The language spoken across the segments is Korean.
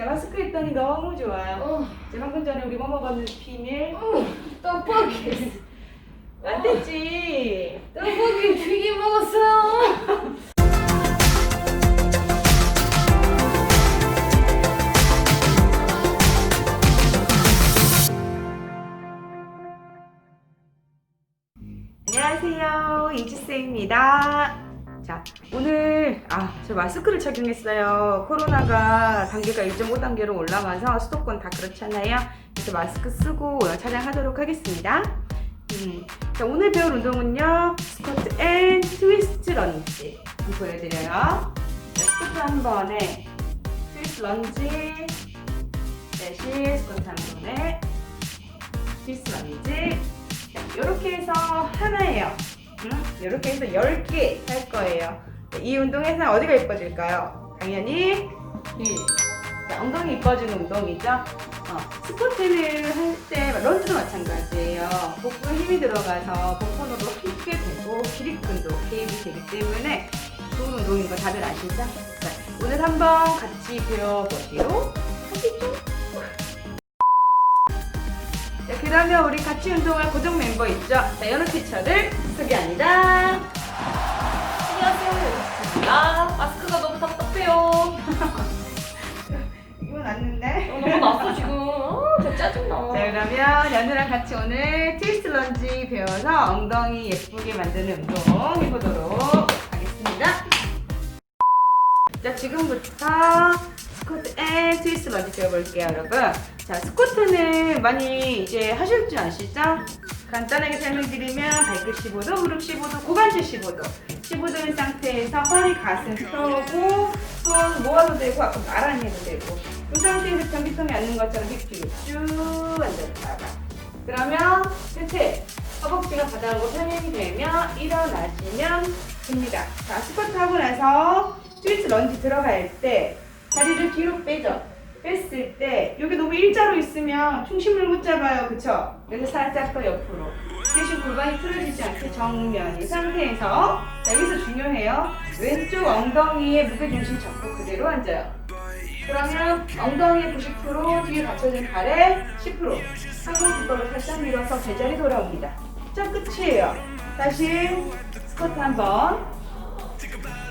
자, 마스크 했더니 너무 좋아요. 어, 자, 방금 전에 우리 뭐 먹었는지 비밀. 어, 떡볶이. 안 됐지. 떡볶이 튀김 먹었어요. 안녕하세요. 이지쌤입니다. 자, 오늘, 아, 저 마스크를 착용했어요. 코로나가 단계가 1.5단계로 올라가서 수도권 다 그렇잖아요. 그래서 마스크 쓰고 촬영하도록 하겠습니다. 음, 자, 오늘 배울 운동은요, 스쿼트 앤 트위스트 런지. 보여드려요. 자, 스쿼트 한 번에, 트위스트 런지, 다시 스쿼트 한 번에, 트위스트 런지. 자, 이렇게 해서 하나예요. 이렇게 해서 10개 할 거예요. 자, 이 운동에서 어디가 이뻐질까요? 당연히 이 자, 엉덩이 이뻐지는 운동이죠. 어, 스쿼트를 할때 런지도 마찬가지예요. 복부에 힘이 들어가서 복근으로 힘게 되고 기립근도 개입이 되기 때문에 좋은 운동인 거 다들 아시죠? 자, 오늘 한번 같이 배워보시로 하시죠. 그러면 우리 같이 운동할 고정 멤버 있죠? 자, 연우 티처를 소개합니다. 안녕하세요. 아, 마스크가 너무 답답해요. 이건 왔는데. 어, 너무 났어, 지금. 아, 저 짜증나. 자, 그러면 연우랑 같이 오늘 트위스트 런지 배워서 엉덩이 예쁘게 만드는 운동 해보도록 하겠습니다. 자, 지금부터 스쿼트 앤 트위스트 런지 배워볼게요, 여러분. 자, 스쿼트는 많이 이제 하실 줄 아시죠? 간단하게 설명드리면 발끝 15도, 무릎 15도, 고관절 15도. 15도인 상태에서 허리, 가슴 펴고 손 모아도 되고 앞으로 나란히 해도 되고 이 상태에서 변기통이 앉는 것처럼 힙 뒤로 쭉 앉았다가 그러면 끝에 허벅지가 바닥으로 편입이 되면 일어나시면 됩니다. 자, 스쿼트 하고 나서 트위스트 런지 들어갈 때 다리를 뒤로 빼죠. 뺐을 때 여기 너무 일자로 있으면 중심을 못 잡아요. 그쵸? 그래서 살짝 더 옆으로 대신 골반이 틀어지지 않게 정면 이 상태에서 자, 여기서 중요해요. 왼쪽 엉덩이에 무게중심 잡고 그대로 앉아요. 그러면 엉덩이의 90% 뒤에 받쳐진 발에 10% 하고 뒷발을 살짝 밀어서 제자리 돌아옵니다. 자 끝이에요. 다시 스쿼트 한번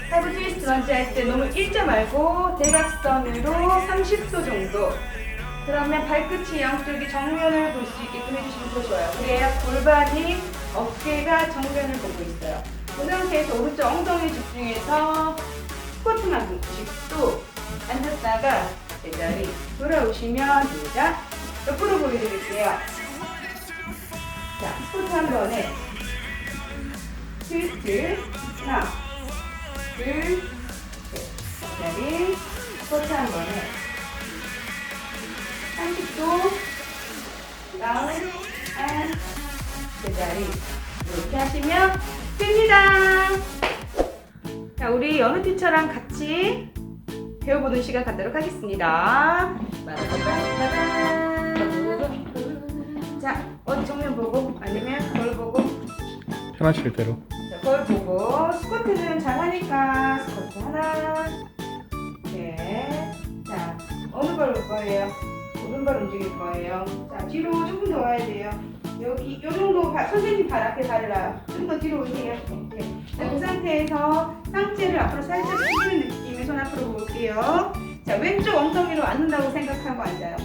하이브 트위스트 런지 할 때 너무 일자 말고 대각선으로 30도 정도 그러면 발끝이 양쪽이 정면을 볼 수 있게끔 해주시면 더 좋아요. 그래야 골반이 어깨가 정면을 보고 있어요. 그 상태에서 오른쪽 엉덩이 집중해서 스쿼트만큼 90도 앉았다가 제자리 돌아오시면 됩니다. 옆으로 보여드릴게요. 자, 스쿼트 한 번에 트위스트 하나, 둘, 셋. 제자리 스쿼트 한 번에 30도 다운 앤 제자리 이렇게 하시면 됩니다. 자, 우리 연우 티처랑 같이 배워보는 시간 갖도록 하겠습니다. 자, 어디 정면 보고 아니면 거울 보고 편하실 대로. 자, 거울 보고 스쿼트는 잘하니까 스쿼트 하나 네. 자, 어느 발 올 거예요? 오른발 움직일 거예요. 자, 뒤로 조금 더 와야 돼요. 여기 요 정도 발, 선생님 발 앞에 발을. 좀 더 뒤로 오세요. 이렇게. 자, 그 상태에서 상체를 앞으로 살짝 숙이는 느낌의 손 앞으로 볼게요. 자, 왼쪽 엉덩이로 앉는다고 생각하고 앉아요.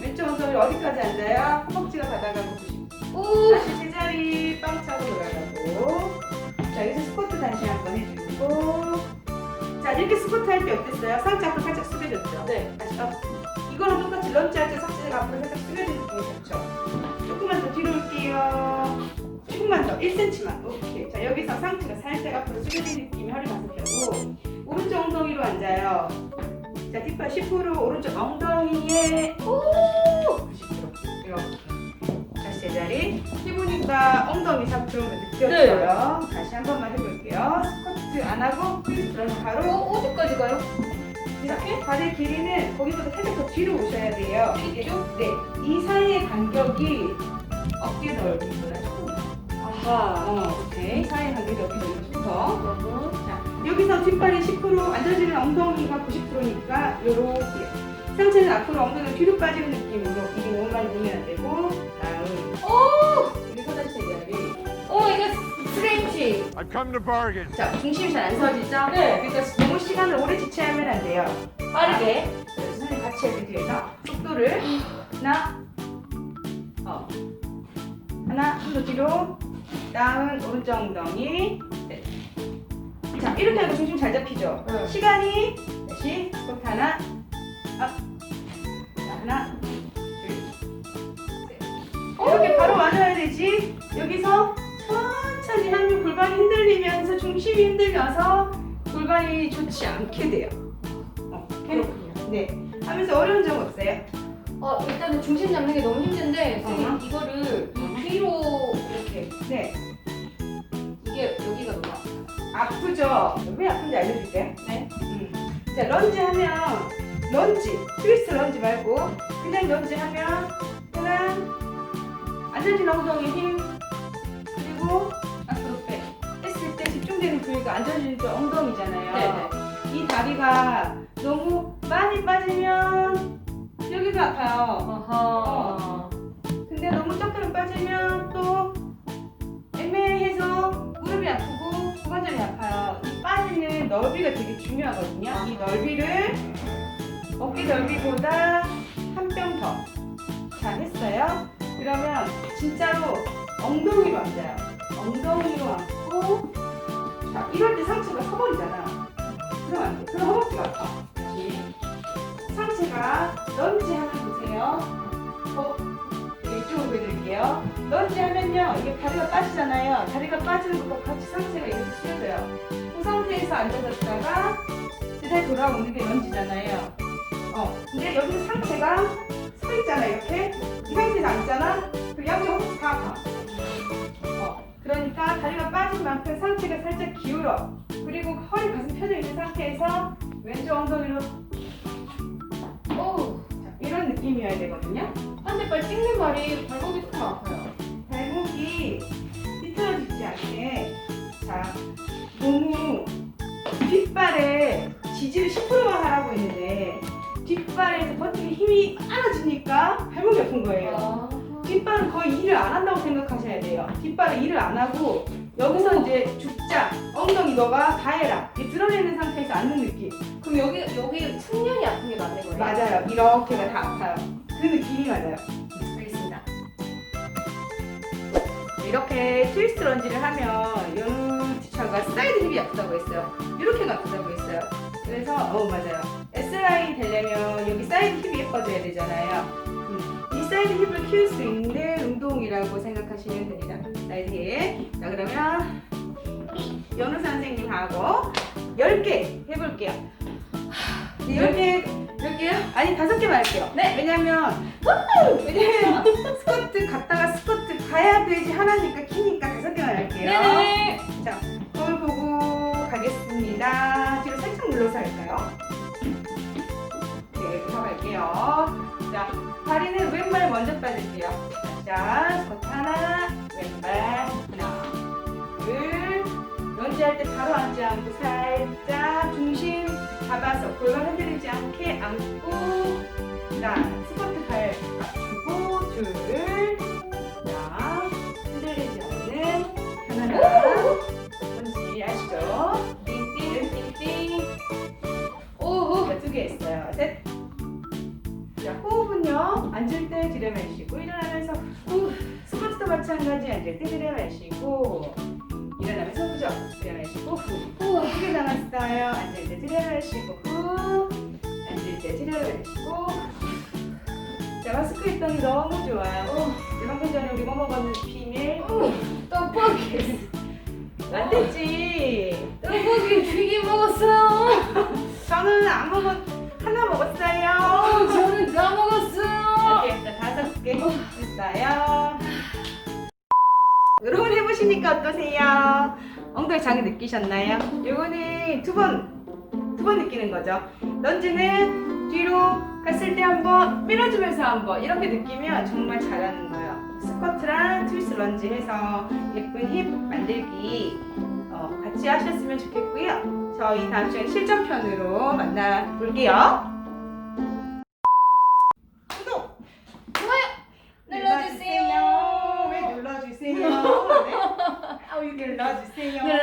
왼쪽 엉덩이로 어디까지 앉아요? 허벅지가 바닥하고 다시 제자리 빵 차고 돌아가고 이렇게 스쿼트 할 때 어땠어요? 상체 앞으로 살짝 숙여졌죠? 네. 다시 업 이거랑 똑같이 런치 할때 상체가 앞으로 살짝 숙여진 느낌이 좋죠? 조금만 더 뒤로 올게요 조금만 더 1cm만 오케이 자 여기서 상체가 살짝 앞으로 숙여진 느낌이 허리 가슴 펴고 오른쪽 엉덩이로 앉아요 자 뒷발 10% 오른쪽 엉덩이에 오 10% 이렇게 다시 제자리 해보니까 엉덩이 잡좀 느껴져요. 다시 한 번만 해볼게요. 스쿼트 안 하고 트위스트라서 어, 바로 어디까지 가요? 이렇게 발의 길이는 거기보다 살짝 더 뒤로 오셔야 돼요. 이게 이쪽? 네, 이 사이의 간격이 어깨 넓이보다 조금 아하. 어, 오케이. 이 사이의 간격이 어깨 넓이보다 조금 더. 자, 여기서 뒷발이 10% 앉아지는 엉덩이가 90%니까 요렇게 상체는 앞으로 엉덩이가 뒤로 빠지는 느낌으로 이게 너무 많이 보면 안 되고 다음 오! I've come to bargain. 자 중심이 잘 안 서지죠? 네. 그러니까 너무 시간을 오래 지체하면 안 돼요 빠르게. 그래서 선생님 같이 해줄 뒤에서 속도를 하나 어 하나 좀더 뒤로 다운 오른쪽 엉덩이 셋. 자 이렇게 하고 중심 잘 잡히죠 응. 시간이 다시 스쿼트 하나 업 자, 하나 둘 셋 이렇게 바로 와줘야 되지 여기서 천천히 하면 골반이 흔들리면서 중심이 흔들려서 골반이 좋지 않게 돼요 어, 그렇군요. 네 하면서 어려운 점 없어요? 어 일단은 중심 잡는 게 너무 힘든데 선생님 어허. 이거를 이 뒤로 이렇게 네 이게 여기가 너무 아파. 아프죠? 왜 아픈지 알려줄게요 네. 음. 자 런지 하면 런지 트위스트 런지 말고 그냥 런지 하면 그냥 앉아진 엉덩이 힘 그리고 부위가 앉아진 그 엉덩이잖아요 네네. 이 다리가 너무 많이 빠지면 여기도 아파요 어허. 근데 너무 조금 빠지면 또 애매해서 무릎이 아프고 고관절이 아파요. 이 빠지는 넓이가 되게 중요하거든요. 이 넓이를 어깨 넓이보다 한 뼘 더. 잘 했어요. 그러면 진짜로 엉덩이로 앉아요. 엉덩이로 앉고 자 이럴 때 상체가 서버리잖아. 그럼 안 돼. 그럼 허벅지가 아파. 상체가 런지 하면 보세요. 어, 네, 이쪽으로 보여드릴게요. 런지 하면요, 이게 다리가 빠지잖아요. 다리가 빠지는 것과 같이 상체가 이렇게 숙여져요. 그 상태에서 앉아졌다가 제자리 돌아오는 게 런지잖아요. 어, 근데 여기서 상체가 서 있잖아, 이렇게. 이 상태에서 앉잖아? 그럼 양쪽 허벅지 다 아파. 어, 그러니까 다리가 빠진 만큼 상체가 살짝 기울어. 그리고 허리 가슴 펴져 있는 상태에서 왼쪽 엉덩이로 오. 자, 이런 느낌이어야 되거든요. 반대발 찍는 말이 발목이 조금 아파요. 발목이 뒤틀어지지 않게 자 너무 뒷발에 지지를 10%만 하라고 했는데 뒷발에서 버티기 힘이 많아지니까 발목이 아픈 거예요 아. 뒷발은 거의 일을 안 한다고 생각하셔야 돼요 뒷발은 일을 안 하고 여기서 이제 죽자 엉덩이 너가 다 해라 이 드러내는 상태에서 앉는 느낌 그럼 여기 여기 측면이 아픈 게 맞는 거예요? 맞아요 이렇게가 다 아파요 그 느낌이 맞아요 알겠습니다. 이렇게 트위스트 런지를 하면 연우 티처가 사이드 힙이 아프다고 했어요. 이렇게가 아프다고 했어요. 그래서 어 맞아요. S 라인 되려면 여기 사이드 힙이 예뻐져야 되잖아요. 사이드 힙을 키울 수 있는 운동이라고 생각하시면 됩니다. 사이드 힙. 자 그러면 연우 선생님하고 10개 해볼게요. 10개 몇 개요? 아니 다섯 개만 할게요. 네. 왜냐면 왜냐면 스쿼트 갔다가 스쿼트 가야 되지 하나니까 키 자 스쿼트 하나, 왼발 하나, 둘. 런지 할 때 바로 앉지 않고 살짝 중심 잡아서 골반 흔들리지 않게 안고 자 스쿼트 발 맞추고 둘자 흔들리지 않는 편안한 뭔지 아시죠? 띵띵 띵띵 오오. 자, 두개 했어요 셋 마찬가지 앉을 때 들여마시고 일어나면서 그죠? 들여마시고 후 우와. 크게 나갔어요. 앉을 때 들여마시고 후 앉을 때 들여마시고 자 마스크 했더니 너무 좋아요. 어. 이제 방금 전에 우리 뭐 먹었는지 비밀 오. 떡볶이. 안 됐지. 떡볶이 튀김 먹었어요. 저는 안 먹었 하나 먹었어요. 해보시니까 어떠세요? 엉덩이 장이 느끼셨나요? 요거는 두 번, 두 번 느끼는 거죠. 런지는 뒤로 갔을 때 한번 밀어주면서 한번 이렇게 느끼면 정말 잘하는 거예요. 스쿼트랑 트위스트 런지 해서 예쁜 힙 만들기 어, 같이 하셨으면 좋겠고요. 저희 다음 시간 실전편으로 만나볼게요. Yeah.